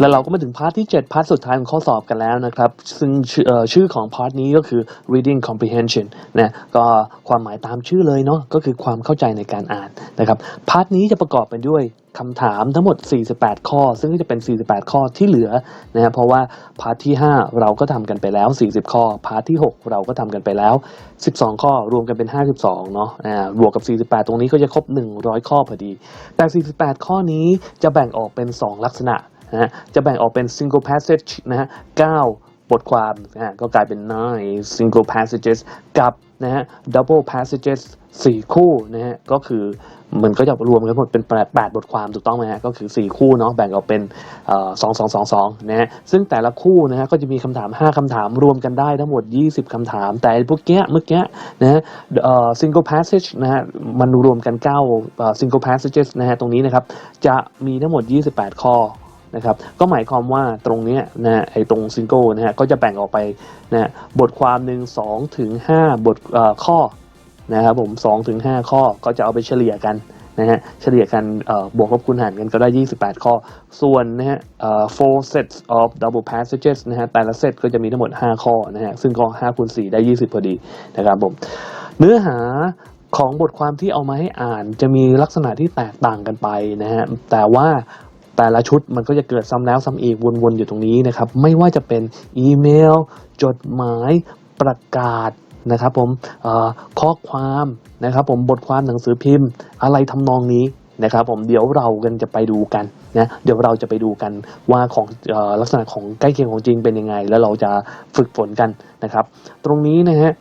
แล้วเราก็มาถึงพาร์ทที่ 7 พาร์ทสุดท้ายของข้อสอบกันแล้วนะครับ ซึ่งชื่อของพาร์ทนี้ก็คือ reading comprehension นะก็ความหมายตามชื่อเลยเนาะก็คือความเข้าใจในการอ่านนะครับพาร์ทนี้จะประกอบไปด้วยคำถามทั้งหมด 48 ข้อ ซึ่งก็จะเป็น 48 ข้อที่เหลือนะเพราะว่าพาร์ทที่ 5 เราก็ทำกันไปแล้ว 40 ข้อ พาร์ทที่ 6 เราก็ทำกันไปแล้ว 12 ข้อรวมกันเป็น 52 เนาะอ่าบวกกับ 48 ตรงนี้ก็จะครบ 100 ข้อพอดี แต่ 48 ข้อนี้จะแบ่งออกเป็น 2 ลักษณะ นะฮะจะแบ่งออกเป็น single passage นะฮะ9บทความนะฮะก็กลายเป็น nine single passages กับนะฮะ double passages 4 คู่นะฮะก็คือมันก็จะรวมกันหมดเป็น 8 บทความถูกต้องไหมฮะก็คือ 4 คู่เนาะแบ่งออกเป็นเอ่อ2 2 2 2นะฮะซึ่งแต่ละคู่นะฮะก็จะมีคำถาม 5คำถามรวมกันได้ทั้งหมด 20คำถาม แต่พวกเนี้ยเมื่อกี้นะฮะ single passage นะฮะมันรวมกัน9เอ่อ single passages นะฮะตรงนี้นะครับจะมีทั้งหมด 28 ข้อ นะครับก็หมายความว่าตรงเนี้ยนะไอ้ตรงซิงเกิลนะฮะก็จะแบ่งออกไปนะบทความหนึ่งสองถึงห้าบทข้อนะครับผมสองถึงห้าข้อก็จะเอาไปเฉลี่ยกันนะฮะเฉลี่ยกันบวกลบคูณหารกันก็ได้ 28 ข้อ ส่วนนะฮะ four sets of double passages นะฮะแต่ละเซตก็จะมีทั้งหมด 5 ข้อนะฮะซึ่งก็5คูณ4ได้ 20 พอดีนะครับผมเนื้อหาของบทความที่เอามาให้อ่านจะมีลักษณะที่แตกต่างกันไปนะฮะแต่ว่า แต่ละชุดมันก็จะเกิดซ้ำแล้วซ้ำอีกวนๆอยู่ตรงนี้นะครับ ไม่ว่าจะเป็นอีเมล จดหมายประกาศนะครับผมข้อความนะครับผมบทความหนังสือพิมพ์ อะไรทำนองนี้นะครับผมเดี๋ยวเรากันจะไปดูกันนะเดี๋ยวเราจะไปดูกันว่าของออลักษณะของใกล้เคียงของจริงเป็นยังไง แล้วเราจะฝึกฝนกันนะครับ ตรงนี้นะฮะ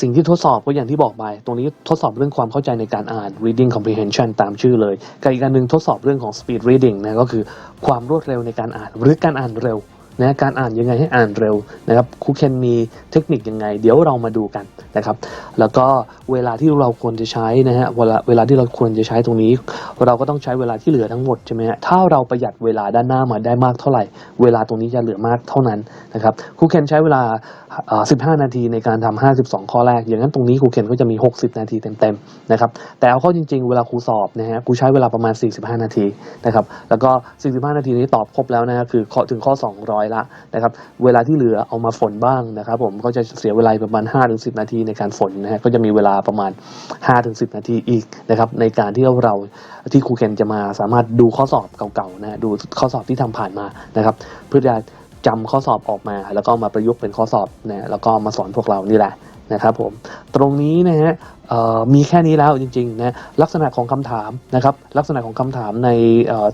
สิ่งที่ทดสอบก็อย่างที่บอกไป ตรงนี้ทดสอบเรื่องความเข้าใจในการอ่าน reading comprehension ตามชื่อเลยกับอีกอันหนึ่งทดสอบเรื่องของ speed reading นะก็คือความรวดเร็วในการอ่านหรือการอ่านเร็วนะการอ่านยังไงให้อ่านเร็วนะครับครูเคนมีเทคนิคยังไง เดี๋ยวเรามาดูกันนะครับ แล้วก็เวลาที่เราควรจะใช้นะฮะเวลาเวลาที่เราควรจะใช้ตรงนี้ เราก็ต้องใช้เวลาที่เหลือทั้งหมดใช่ไหมฮะถ้าเราประหยัดเวลาด้านหน้ามาได้มากเท่าไหร่ เวลาตรงนี้จะเหลือมากเท่านั้นนะครับครูเคนใช้เวลา 15 นาทีในการทำ52 ข้อแรก อย่างนั้นตรงนี้ครูเคนก็จะมี 60 นาทีเต็มๆนะครับ แต่เอาเข้าจริงๆ เวลาครูสอบนะฮะครูใช้เวลาประมาณ 45 นาทีนะครับ แล้วก็ 45 นาทีนี้ตอบครบแล้วนะฮะคือถึงข้อ 200 ละนะครับ เวลาที่เหลือเอามาฝนบ้างนะครับ ผมก็จะเสียเวลาประมาณ 5-10 นาทีในการฝนนะฮะ ก็จะมีเวลาประมาณ 5-10 นาทีอีกนะครับ ในการที่เราที่ครูเคนจะมาสามารถดูข้อสอบเก่าๆนะฮะดูข้อสอบที่ทำผ่านมานะครับ เพื่อจะ จำข้อสอบออกมา แล้วก็มาประยุกต์เป็นข้อสอบนะแล้วก็มาสอนพวกเรานี่แหละนะครับผมตรงนี้นะฮะมีแค่นี้แล้วจริงๆนะลักษณะของคำถามนะครับลักษณะของคำถามใน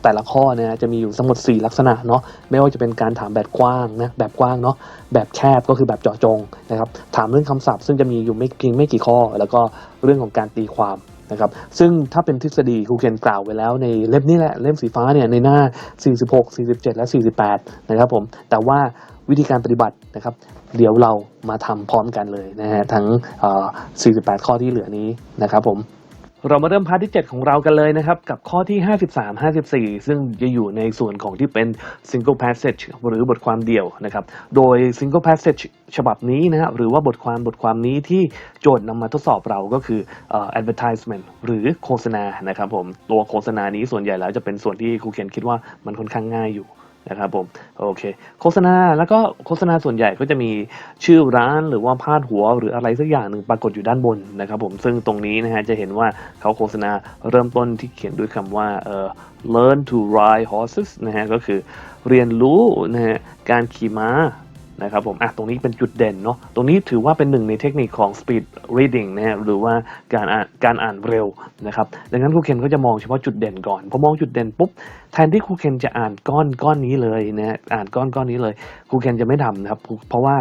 แต่ละข้อนะฮะจะมีอยู่ทั้งหมด 4 ลักษณะเนาะไม่ว่าจะเป็นการถามแบบกว้างนะแบบกว้างเนาะแบบแคบก็คือแบบเจาะจงนะครับถามเรื่องคำศัพท์ซึ่งจะมีอยู่ไม่เพียงไม่กี่ข้อ แล้วก็เรื่องของการตีความ นะครับซึ่งถ้าเป็นทฤษฎีครูเคนกล่าวไว้แล้วในเล่มนี้แหละ เล่มสีฟ้าเนี่ยในหน้า 46 47 และ 48 นะครับผมแต่ว่าวิธีการปฏิบัตินะครับ เดี๋ยวเรามาทำพร้อมกันเลยนะฮะทั้ง 48 ข้อที่เหลือนี้นะครับผม เรามาเริ่มพาร์ทที่ 7 ของเรากันเลยนะครับ กับข้อที่ 53 54 ซึ่งจะอยู่ในส่วนของที่เป็น single passage หรือบทความเดี่ยวนะครับ โดย single passage ฉบับนี้นะฮะหรือว่าบทความบทความนี้ที่โจทย์นำมาทดสอบเราก็คือเอ่อ advertisement หรือโฆษณานะครับผม ตัวโฆษณานี้ส่วนใหญ่แล้วจะเป็นส่วนที่ครูเขียนคิดว่ามันค่อนข้างง่ายอยู่ นะครับผมโอเค โฆษณาแล้วก็โฆษณาส่วนใหญ่ก็จะมีชื่อร้านหรือว่าพาดหัวหรืออะไรสักอย่างหนึ่งปรากฏอยู่ด้านบนนะครับผมซึ่งตรงนี้นะฮะจะเห็นว่าเขาโฆษณาเริ่มต้นที่เขียนด้วยคำว่าเอ่อ learn to ride horses นะฮะก็คือเรียนรู้นะฮะการขี่ม้า นะครับผมอะตรงนี้เป็นจุดเด่นเนาะตรงนี้ถือว่าเป็นหนึ่งในเทคนิคของ speed reading นะฮะหรือว่าการอ่านการอ่านเร็วนะครับดังนั้นครูเคนก็จะมองเฉพาะจุดเด่นก่อนพอมองจุดเด่นปุ๊บแทนที่ครูเคนจะอ่านก้อนก้อนนี้เลยนะฮะอ่านก้อนก้อนนี้เลยครูเคนจะไม่ทำนะครับเพราะว่า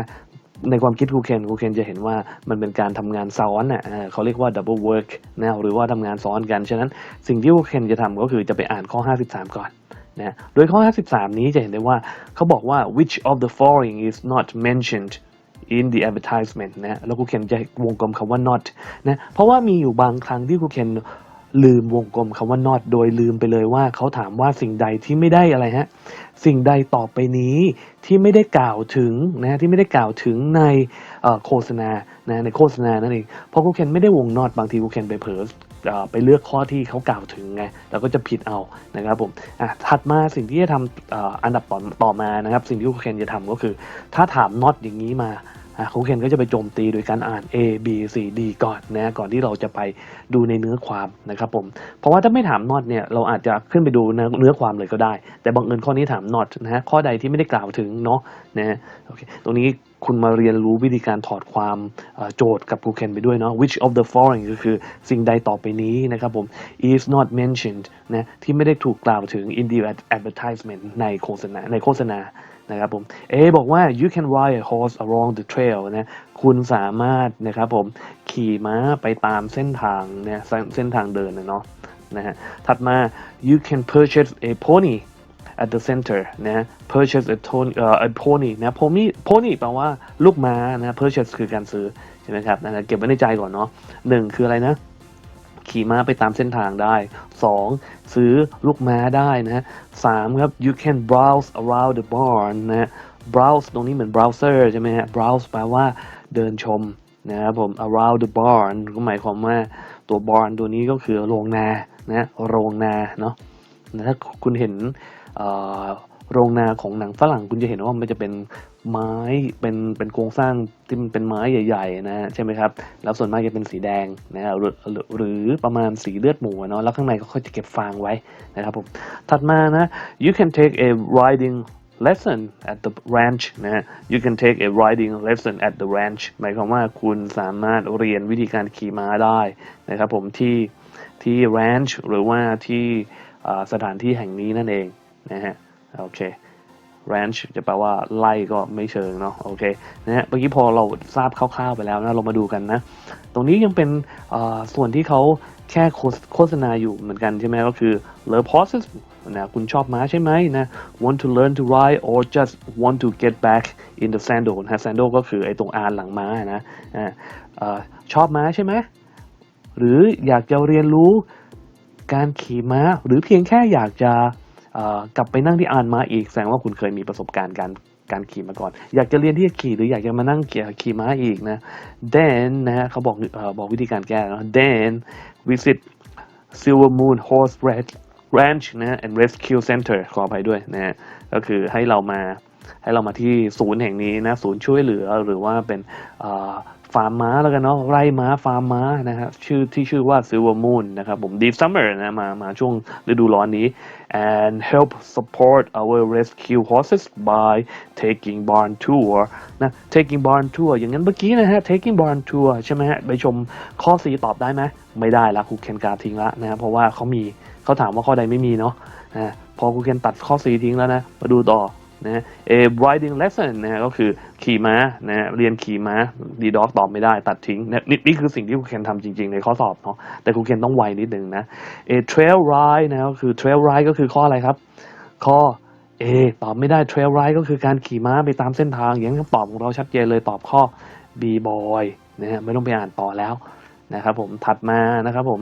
ในความคิดครูเคนครูเคนจะเห็นว่ามันเป็นการทำงานซ้อนอะเขาเรียกว่า double work นะหรือว่าทำงานซ้อนกัน ฉะนั้นสิ่งที่ครูเคนจะทำก็คือจะไปอ่านข้อ 53 ก่อน นะโดยข้อ 53 นี้จะเห็นได้ว่าเขาบอกว่า which of the following is not mentioned in the advertisement นะแล้วครูเคนจะวงกลมคำว่า not นะเพราะว่ามีอยู่บางครั้งที่ครูเคนลืมวงกลมคำว่า not โดยลืมไปเลยว่าเขาถามว่าสิ่งใดที่ไม่ได้อะไรฮะสิ่งใดต่อไปนี้ที่ไม่ได้กล่าวถึงนะที่ไม่ได้กล่าวถึงในโฆษณานะในโฆษณานั่นเองเพราะครูเคนไม่ได้วง not บางทีครูเคนไปเผลอ ไปเลือกข้อที่เขากล่าวถึงไงเราก็จะผิดเอานะครับผมอะถัดมาสิ่งที่จะทำอ,อันดับต่อต่อมานะครับ สิ่งที่คุณเคนจะทำก็คือ ถ้าถาม not อย่างนี้มา ครูเคนก็จะไปโจมตีโดยการอ่าน A B C D ก่อนนะก่อนที่เราจะไปดูในเนื้อความนะครับผมเพราะว่าถ้าไม่ถาม not เนี่ยเราอาจจะขึ้นไปดูเนื้อเนื้อความเลยก็ได้ แต่บังเอิญข้อนี้ถาม not นะฮะข้อใดที่ไม่ได้กล่าวถึงเนาะนะโอเคตรงนี้คุณมาเรียนรู้วิธีการถอดความโจทย์กับครูเคนไปด้วยเนาะ which of the following ก็คือสิ่งใดต่อไปนี้นะครับผม is not mentioned นะที่ไม่ได้ถูกกล่าวถึง in the advertisement ในโฆษณาในโฆษณา นะครับผม A บอกว่า you can ride a horse along the trail นะคุณสามารถนะครับผมขี่ม้าไปตามเส้นทางเนี่ยเส้นทางเดินนะเนาะนะฮะถัดมา you can purchase a pony at the center นะ purchase a, ton, เอ่อ a pony นะ pony pony แปลว่าลูกม้านะ purchase คือการซื้อ ใช่ไหมครับนะเก็บไว้ในใจก่อนเนาะหนึ่งคืออะไรนะ ขี่ม้าไปตามเส้นทางได้ 2. ซื้อลูกม้าได้นะสามครับ you can browse around the barn นะ browse ตรงนี้เหมือน browser ใช่ไหมฮะ browse แปลว่าเดินชมนะครับผม around the barn ก็หมายความว่าตัว barn ตัวนี้ก็คือโรงนานะโรงนาเนาะถ้าคุณเห็นโรงนาของหนังฝรั่งคุณจะเห็นว่ามันจะเป็น ไม้เป็นเป็นโครงสร้างที่มันเป็นไม้ใหญ่ๆนะฮะใช่ไหมครับแล้วส่วนมากจะเป็นสีแดงนะฮะหรือหรือประมาณสีเลือดหมูเนาะแล้วข้างในก็ค่อยจะเก็บฟางไว้นะครับผมถัดมานะ you can take a riding lesson at the ranch นะฮะ you can take a riding lesson at the ranch หมายความว่าคุณสามารถเรียนวิธีการขี่ม้าได้นะครับผมที่ที่ ranch หรือว่าที่สถานที่แห่งนี้นั่นเองนะฮะโอเค ranch จะแปลว่าไล่ก็ไม่เชิงเนาะโอเคนะฮะเมื่อกี้พอเราทราบคร่าวๆไปแล้วนะเรามาดูกันนะ ตรงนี้ยังเป็นส่วนที่เขาแค่โฆษณาอยู่เหมือนกันใช่ไหมก็คือ love horses นะคุณชอบม้าใช่ไหมนะ want to learn to ride or just want to get back in the saddle นะ saddle ก็คือไอ้ตรงอานหลังม้านะออชอบม้าใช่ไหมหรืออยากจะเรียนรู้การขี่ม้า หรือเพียงแค่อยากจะ กลับไปนั่งที่อ่านม้าอีกแสดงว่าคุณเคยมีประสบการณ์การการขี่มาก่อน อยากจะเรียนที่จะขี่หรืออยากจะมานั่งขี่ขี่ม้าอีกนะ then นะฮะเขาบอกอบอกวิธีการแก้นะ then visit Silver Moon Horse Ranch Ranch นะ and Rescue Center ขออภัยด้วยนะ ก็คือให้เรามาให้เรามาที่ศูนย์แห่งนี้นะ ศูนย์ช่วยเหลือหรือว่าเป็นอ่อ ฟาร์มม้าแล้วกันเนาะไร่ม้าฟาร์มม้านะฮะชื่อที่ชื่อว่า Silver Moon นะครับผม Deep Summer นะมามาช่วงฤดูร้อนนี้ and help support our rescue horses by taking barn tour นะ taking barn tour อย่างนั้นเมื่อกี้นะฮะ taking barn tour ใช่ไหมฮะ ไปชมข้อสีตอบได้ไหมไม่ได้ละครูเคนการทิ้งละนะเพราะว่าเขามีเขาถามว่าข้อใดไม่มีเนาะนะพอครูเคนตัดข้อสีทิ้งแล้วนะ มาดูต่อ นะ a riding lesson นะฮะก็คือขี่ม้านะฮะเรียนขี่ม้าดีด็อกตอบไม่ได้ตัดทิ้งนะนี่นี่คือสิ่งที่ครูเคนทำจริงๆ ในข้อสอบเนาะแต่ครูเคนต้องไวนิดนึงนะ a trail ride นะก็คือ trail ride ก็คือข้ออะไรครับ ข้อ A ตอบไม่ได้ trail ride ก็คือการขี่ม้าไปตามเส้นทาง อย่างนั้นคำตอบของเราชัดเจนเลยตอบข้อ B boy นะฮะไม่ต้องไปอ่านต่อแล้วนะครับผมถัดมานะครับผม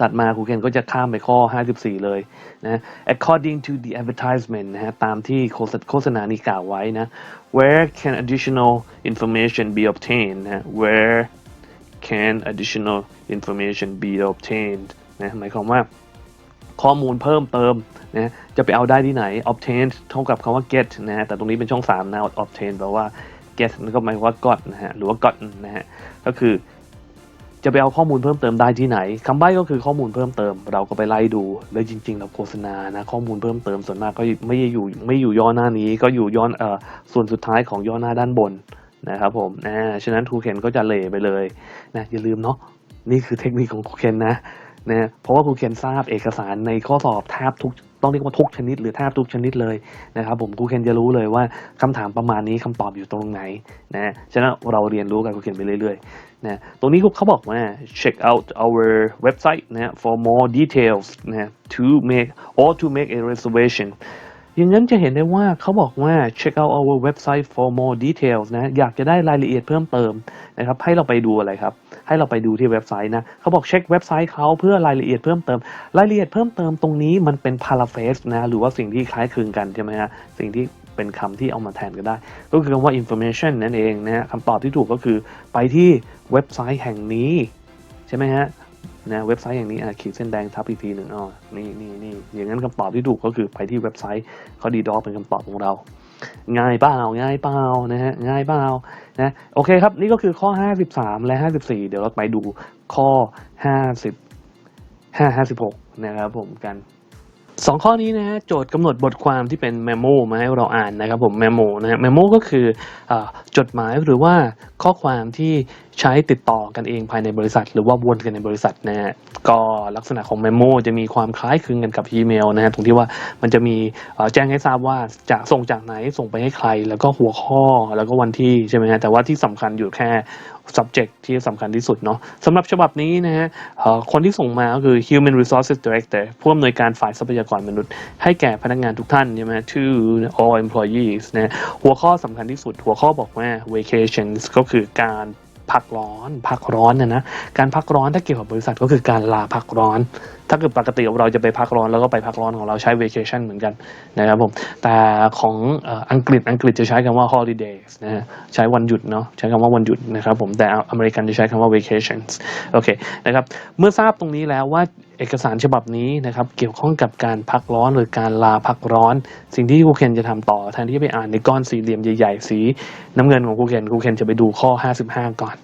ถัดมาครูเคนก็จะข้ามไปข้อ 54 เลยนะ according to the advertisement นะฮะตามที่โฆษโฆษณานี้กล่าวไว้นะ where can additional information be obtained นะ where can additional information be obtained นะหมายความว่าข้อมูลเพิ่มเติมนะจะไปเอาได้ที่ไหน obtain เท่ากับคำว่า get นะฮะแต่ตรงนี้เป็นช่อง 3 นะ obtain แปลว่า get นั่นก็หมายว่า got นะฮะหรือว่า got นะฮะก็คือ จะไปเอาข้อมูลเพิ่มเติมได้ที่ไหนคำใบ้ก็คือข้อมูลเพิ่มเติม เราก็ไปไล่ดู แล้วจริง ๆ เราโฆษณานะข้อมูลเพิ่มเติมส่วนมากก็ไม่ได้อยู่ไม่อยู่ย่อหน้านี้ ก็อยู่ย่อเอ่อส่วนสุดท้ายของย่อหน้าด้านบนนะครับผมนะฉะนั้นครูเคนก็จะเล่ไปเลยนะอย่าลืมเนาะนี่คือเทคนิคของครูเคนนะนะเพราะว่าครูเคนทราบเอกสารในข้อสอบแทบทุก ต้องเรียกว่าทุกชนิดหรือแทบทุกชนิดเลยนะครับผมครูเคนจะรู้เลยว่าคำถามประมาณนี้คำตอบอยู่ตรงไหนนะฉะนั้นเราเรียนรู้กับครูเคนไปเรื่อยๆนะตรงนี้เขาบอกว่า check out our website นะ for more details นะ to make or to make a reservation อย่างนั้นจะเห็นได้ว่าเขาบอกว่า check out our website for more details นะอยากจะได้รายละเอียดเพิ่มเติมนะครับให้เราไปดูอะไรครับ ให้เราไปดูที่เว็บไซต์นะเขาบอกเช็คเว็บไซต์เขาเพื่อรายละเอียดเพิ่มเติม รายละเอียดเพิ่มเติมตรงนี้มันเป็น paraphrase นะหรือว่าสิ่งที่คล้ายคลึงกันใช่ไหมฮะสิ่งที่เป็นคำที่เอามาแทนกันได้ ก็คือคำว่า information นั่นเองนะคำตอบที่ถูกก็คือไปที่เว็บไซต์แห่งนี้ ใช่ไหมฮะนะเว็บไซต์อย่างนี้อะขีดเส้นแดงทับอีกทีหนึ่งอ๋อนี่นี่นี่อย่างนั้นคำตอบที่ถูกก็คือไปที่เว็บไซต์เขาดีดอเป็นคำตอบของเรา ง่ายเปล่าง่ายเปล่านะฮะง่ายเปล่านะโอเคครับ นี่ก็คือข้อ 53 และ 54 เดี๋ยวเราไปดูข้อ 50 5 56 นะครับผมกันสองข้อนี้นะฮะโจทย์กำหนดบทความที่เป็นเมโมมาให้เราอ่านนะครับผมเมโมนะฮะเมโมก็คืออจดหมายหรือว่าข้อความที่ ใช้ติดต่อกันเองภายในบริษัท หรือว่าวนกันในบริษัทนะฮะก็ลักษณะของเมโมจะมีความคล้ายคลึงกันกับอีเมลนะฮะตรงที่ว่ามันจะมีแจ้งให้ทราบว่าจะส่งจากไหนส่งไปให้ใคร แล้วก็หัวข้อแล้วก็วันที่ใช่ไหมฮะแต่ว่าที่สำคัญอยู่แค่ subject ที่สำคัญที่สุดเนาะสำหรับฉบับนี้นะฮะคนที่ส่งมาก็คือ Human Resources Director ผู้อำนวยการฝ่ายทรัพยากรมนุษย์ ให้แก่พนักงานทุกท่านใช่ไหม to all employees นะหัวข้อสำคัญที่สุด หัวข้อบอกว่า vacations ก็คือการ พักร้อน พักร้อนนะนะ การพักร้อนถ้าเกี่ยวกับบริษัทก็คือการลาพักร้อนถ้าเกิดปกติเราจะไปพักร้อนแล้วก็ไปพักร้อนของเราใช้ vacation เหมือนกันนะครับผม แต่ของอังกฤษอังกฤษจะใช้คำว่า holidays นะฮะใช้วันหยุดเนาะใช้คำว่าวันหยุดนะครับผมแต่อเมริกันจะใช้คำว่า vacations โอเคนะครับเมื่อทราบตรงนี้แล้วว่าเอกสารฉบับนี้นะครับเกี่ยวข้องกับการพักร้อนหรือการลาพักร้อน สิ่งที่ครูเคนจะทำต่อแทนที่จะไปอ่านในก้อนสี่เหลี่ยมใหญ่ๆสีน้ำเงินของครูเคนครูเคนจะไปดูข้อ 55 ก่อน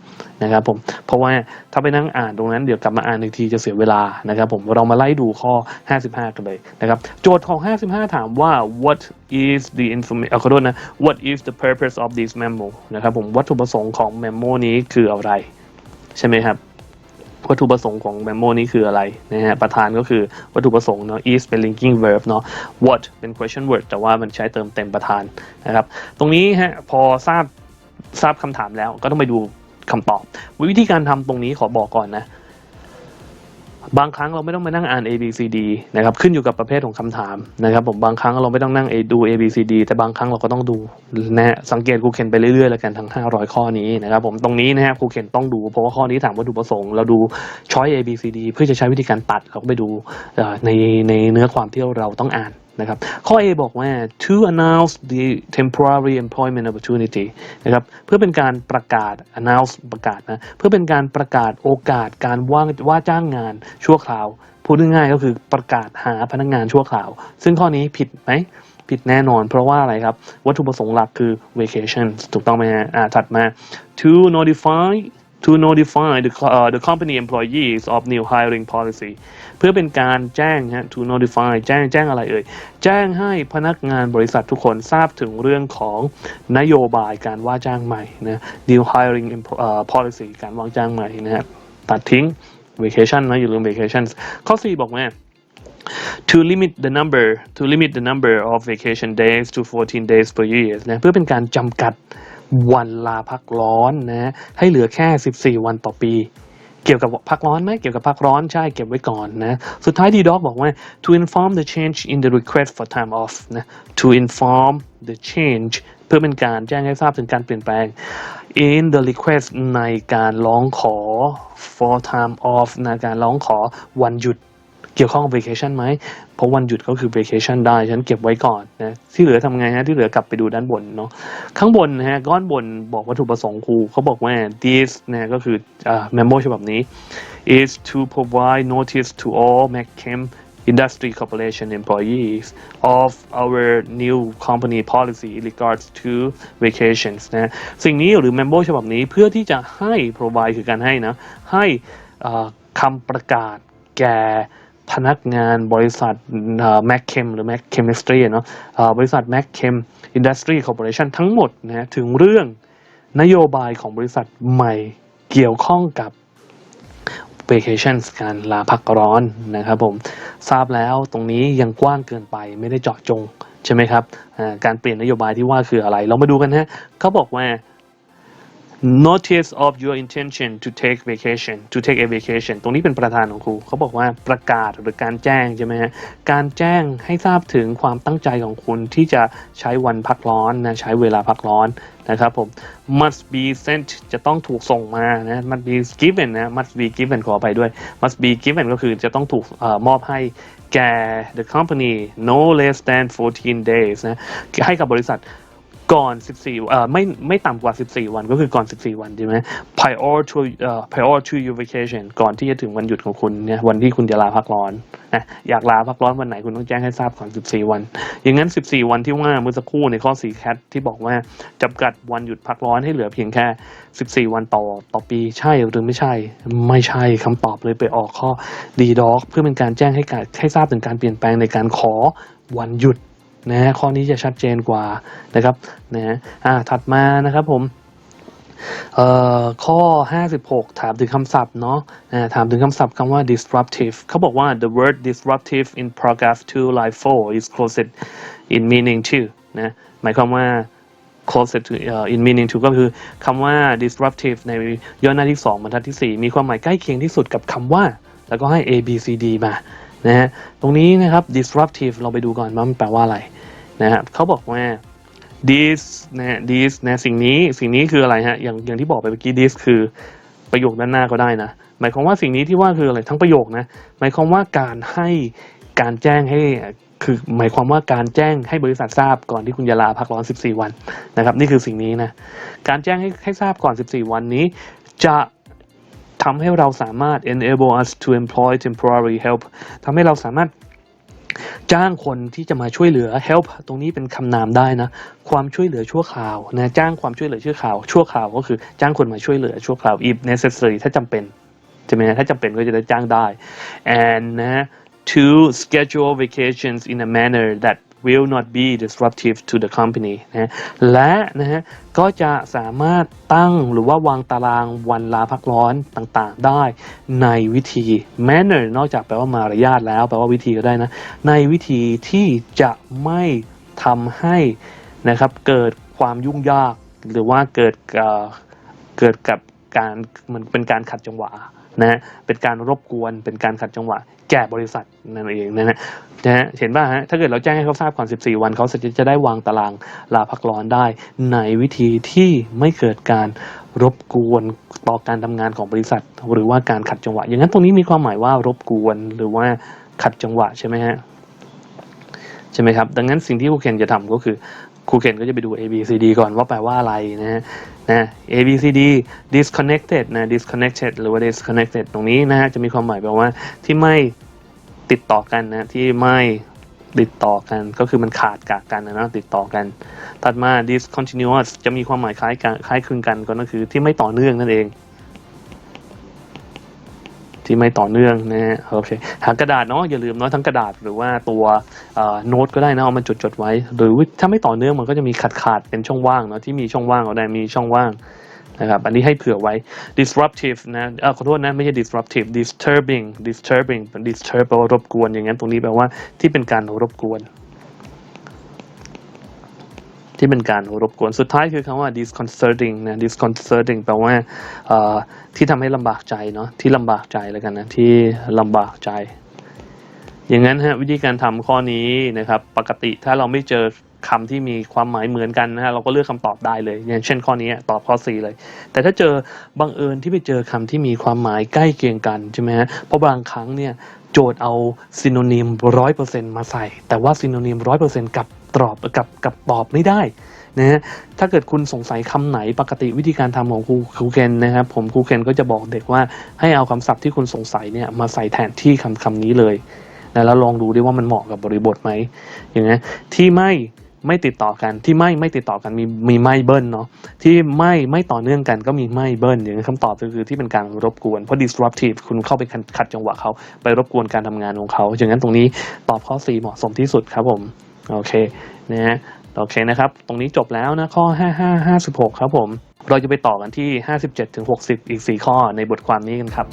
นะครับผมเพราะว่าถ้าไปนั่งอ่านตรงนั้นเดี๋ยวกลับมาอ่านอีกทีจะเสียเวลานะครับผมเรามาไล่ดูข้อ 55 กันเลยนะครับโจทย์ของ 55 ถามว่า what is the information ขอโทษนะ what is the purpose of this memo นะครับผมวัตถุประสงค์ของ memo นี้คืออะไรใช่ไหมครับวัตถุประสงค์ของ memo นี้คืออะไรนะฮะประธานก็คือวัตถุประสงค์เนาะ is เป็น linking verb เนาะ what เป็น question word แต่ว่ามันใช้เติมเต็มประธานนะครับ ตรงนี้ฮะพอทราบทราบคำถามแล้วก็ต้องไปดู คำตอบ วิธีการทำตรงนี้ขอบอกก่อนนะบางครั้งเราไม่ต้องมานั่งอ่าน A B C D นะครับขึ้นอยู่กับประเภทของคำถามนะครับผมบางครั้งเราไม่ต้องนั่งดู A B C D แต่บางครั้งเราก็ต้องดูนะฮะสังเกตครูเคนไปเรื่อยๆแล้วกันทั้ง 500 ข้อนี้นะครับผมตรงนี้นะฮะครูเคนต้องดู เพราะว่าข้อนี้ถามวัตถุประสงค์เราดูช้อย A B C D เพื่อจะใช้วิธีการตัดเราก็ไปดูในในเนื้อความที่เราต้องอ่าน นะครับ ข้อ A บอกว่า to announce the temporary employment opportunity นะครับ เพื่อเป็นการประกาศ announce ประกาศนะ เพื่อเป็นการประกาศโอกาสการว่างว่าจ้างงานชั่วคราว พูดง่ายๆก็คือประกาศหาพนักงานชั่วคราว ซึ่งข้อนี้ผิดไหมผิดแน่นอนเพราะว่าอะไรครับ วัตถุประสงค์หลักคือ vacation ถูกต้องไหมฮะอ่าถัดมา to notify to notify the co- เอ่อ the company employees of new hiring policy เพื่อเป็นการแจ้งฮะ to notify แจ้งแจ้งอะไรเอ่ย แจ้งให้พนักงานบริษัททุกคนทราบถึงเรื่องของนโยบายการว่าจ้างใหม่นะ new hiring empo- เอ่อ policy การว่าจ้างใหม่นะฮะตัดทิ้ง vacation นะอย่าลืม vacation ข้อ 4 บอกว่า to limit the number to limit the number of vacation days to 14 days per year นะเพื่อเป็นการจำกัด วันลาพักร้อนนะให้เหลือแค่ 14 วันต่อปี เกี่ยวกับพักร้อนไหมเกี่ยวกับพักร้อนใช่เก็บไว้ก่อนนะสุดท้ายดีด็อกบอกว่า to inform the change in the request for time off นะ to inform the change เพื่อเป็นการแจ้งให้ทราบถึงการเปลี่ยนแปลง in the request ในการร้องขอ for time off ในการร้องขอวันหยุด กี่ยวข้องกับ vacation ไหมเพราะวันหยุดก็คือ vacation ได้ ฉันเก็บไว้ก่อนนะ ที่เหลือทำไงฮะ ที่เหลือกลับไปดูด้านบนเนาะ ข้างบนนะฮะ ก้อนบนบอกวัตถุประสงค์ครูเขาบอกว่า this นะก็คืออ่า memo ฉบับนี้ is to provide notice to all McKim industry corporation employees of our new company policy in regards to vacations นะ สิ่งนี้หรือ memo ฉบับนี้เพื่อที่จะให้ provide คือการให้นะ ให้คำประกาศแก่ พนักงานบริษัทแมคเคมหรือแมคเคมิสตรีเนาะบริษัทแมคเคมอินดัสทรีคอร์ปอเรชันทั้งหมดนะถึงเรื่องนโยบายของบริษัทใหม่เกี่ยวข้องกับ vacation การลาพักร้อนนะครับผมทราบแล้วตรงนี้ยังกว้างเกินไปไม่ได้เจาะจงใช่ไหมครับการเปลี่ยนนโยบายที่ว่าคืออะไร เรามาดูกันฮะเขาบอกว่า notice of your intention to take vacation to take a vacation ตรงนี้เป็นประธานของครูเขาบอกว่าประกาศหรือการแจ้งใช่ไหมฮะการแจ้งให้ทราบถึงความตั้งใจของคุณที่จะใช้วันพักร้อนนะใช้เวลาพักร้อนนะครับผม must be sent จะต้องถูกส่งมานะ must be given นะ must be given ขอไปด้วย must be given ก็คือจะต้องถูกอมอบให้แก่ the company no less than 14 days นะให้กับบริษัท ก่อน 14เอ่อไม่ไม่ต่ำกว่า 14 วันก็คือก่อน 14 วันใช่ไหม prior to เอ่อ prior to your vacation ก่อนที่จะถึงวันหยุดของคุณเนี่ยวันที่คุณจะลาพักร้อนนะอยากลาพักร้อนวันไหนคุณต้องแจ้งให้ทราบก่อน 14 วัน อย่างนั้น 14 วันที่ว่าเมื่อสักครู่ในข้อ4แคทที่บอกว่าจำกัดวันหยุดพักร้อนให้เหลือเพียงแค่ 14 วันต่อต่อปีใช่หรือไม่ใช่ ไม่ใช่คำตอบเลยไปออกข้อดีด็อกเพื่อเป็นการแจ้งให้การให้ทราบถึงการเปลี่ยนแปลงในการขอวันหยุด นะฮะข้อนี้จะชัดเจนกว่านะครับนะฮะอ่าถัดมานะครับผมเอ่อข้อ 56 ถามถึงคำศัพท์เนาะถามถึงคำศัพท์คำว่า disruptive เขาบอกว่า the word disruptive in paragraph 2 line 4 is closed in meaning to นะหมายความว่า closed to เอ่อ in meaning to ก็คือคำว่า disruptive ในย่อหน้าที่ 2 บรรทัดที่ 4 มีความหมายใกล้เคียงที่สุดกับคำว่า แล้วก็ให้ A B C D มา นะฮะตรงนี้นะครับ disruptive เราไปดูก่อนว่ามันแปลว่าอะไรนะฮะเขาบอกว่า this นะ this นะสิ่งนี้สิ่งนี้คืออะไรฮะอย่างอย่างที่บอกไปเมื่อกี้ this คือประโยคด้านหน้าก็ได้นะหมายความว่าสิ่งนี้ที่ว่าคืออะไรทั้งประโยคนะหมายความว่าการให้การแจ้งให้คือหมายความว่าการแจ้งให้บริษัททราบก่อนที่คุณจะลาพักร้อน 14 วันนะครับ นี่คือสิ่งนี้นะการแจ้งให้ให้ทราบก่อน 14 วันนี้ จะ ทำให้เราสามารถ enable us to employ temporary help ทำให้เราสามารถจ้างคนที่จะมาช่วยเหลือ help ตรงนี้เป็นคำนามได้นะ ความช่วยเหลือชั่วคราวนะ จ้างความช่วยเหลือชั่วคราว ชั่วคราวก็คือจ้างคนมาช่วยเหลือชั่วคราว if necessary ถ้าจำเป็นใช่ไหมถ้าจำเป็นก็จะได้จ้างได้ and นะ to schedule vacations in a manner that will not be disruptive to the company นะและนะฮะก็จะสามารถตั้งหรือว่าวางตารางวันลาพักร้อนต่างๆได้ในวิธี manner นอกจากแปลว่ามารยาทแล้วแปลว่าวิธีก็ได้นะ ในวิธีที่จะไม่ทำให้นะครับเกิดความยุ่งยากหรือว่าเกิดเกิดกับการมันเป็นการขัดจังหวะ นะฮะเป็นการรบกวนเป็นการขัดจังหวะแก่บริษัทนั่นเองนะฮะนะฮะเห็นป่ะฮะถ้าเกิดเราแจ้งให้เขาทราบก่อน 14 วันเขาจะจะได้วางตารางลาพักร้อนได้ในวิธีที่ไม่เกิดการรบกวนต่อการทำงานของบริษัท หรือว่าการขัดจังหวะ อย่างนั้นตรงนี้มีความหมายว่ารบกวนหรือว่าขัดจังหวะใช่ไหมฮะใช่ไหมครับ ดังนั้นสิ่งที่ครูเคนจะทำก็คือ ครูเคนก็จะไปดู A B C D ก่อนว่าแปลว่าอะไรนะฮะนะ A B C D disconnected นะ disconnected หรือว่า disconnected ตรงนี้นะฮะจะมีความหมายแปลว่าที่ไม่ติดต่อกันนะที่ไม่ติดต่อกันก็คือมันขาดจากกันนะนะติดต่อกัน ถัดมา discontinuous จะมีความหมายคล้ายกันคล้ายคลึงกันก็คือที่ไม่ต่อเนื่องนั่นเอง ที่ไม่ต่อเนื่องนะฮะโอเคหากระดาษเนาะอย่าลืมเนาะทั้งกระดาษหรือว่าตัวโน้ตก็ได้นะเอามันจดจดๆไว้ หรือถ้าไม่ต่อเนื่องมันก็จะมีขาดขาดเป็นช่องว่างเนาะที่มีช่องว่างเอาได้มีช่องว่างนะครับอันนี้ให้เผื่อไว้ disruptive นะเออขอโทษนะไม่ใช่ disruptive disturbing disturbing disturb แปลว่ารบกวนอย่างนั้นตรงนี้แปลว่าที่เป็นการรบกวน ที่เป็นการรบกวน สุดท้ายคือคำว่า disconcerting นะ disconcerting แปลว่าที่ทำให้ลำบากใจเนาะที่ลำบากใจแล้วกันนะที่ลำบากใจ อย่างนั้นฮะวิธีการทำข้อนี้นะครับปกติถ้าเราไม่เจอคำที่มีความหมายเหมือนกันนะฮะเราก็เลือกคำตอบได้เลย อย่างเช่นข้อนี้ตอบข้อ 4 เลย แต่ถ้าเจอบังเอิญที่ไปเจอคำที่มีความหมายใกล้เคียงกันใช่ไหมฮะเพราะบางครั้งเนี่ยโจทย์เอาซินโนนิมร้อยเปอร์เซ็นมาใส่ แต่ว่าซินโนนิมร้อยเปอร์เซ็นกับ ตอบกับกับตอบไม่ได้นะฮะถ้าเกิดคุณสงสัยคำไหนปกติวิธีการทำของครูครูเคนนะครับผมครูเคนก็จะบอกเด็กว่าให้เอาคำศัพท์ที่คุณสงสัยเนี่ยมาใส่แทนที่คำคำนี้เลยนะแล้วลองดูดิว่ามันเหมาะกับบริบทไหมอย่างนี้ยที่ไม่ไม่ติดต่อกันที่ไม่ไม่ติดต่อกันมีมีไม่เบิ้ลเนาะที่ไม่ไม่ต่อเนื่องกันก็มีไม่เบิ้ลอย่างนี้คำตอบก็คือที่เป็นการรบกวนเพราะ disruptive คุณเข้าไปขัดขัดจังหวะเขาไปรบกวนการทำงานของเขาอย่างนั้นตรงนี้ตอบข้อ 4 เหมาะสมที่สุดครับผม โอเคนะฮะโอเคนะครับ ตรงนี้จบแล้วนะข้อ 55 56 ครับผม เราจะไปต่อกันที่ 57ถึง60 อีก 4 ข้อในบทความนี้กันครับ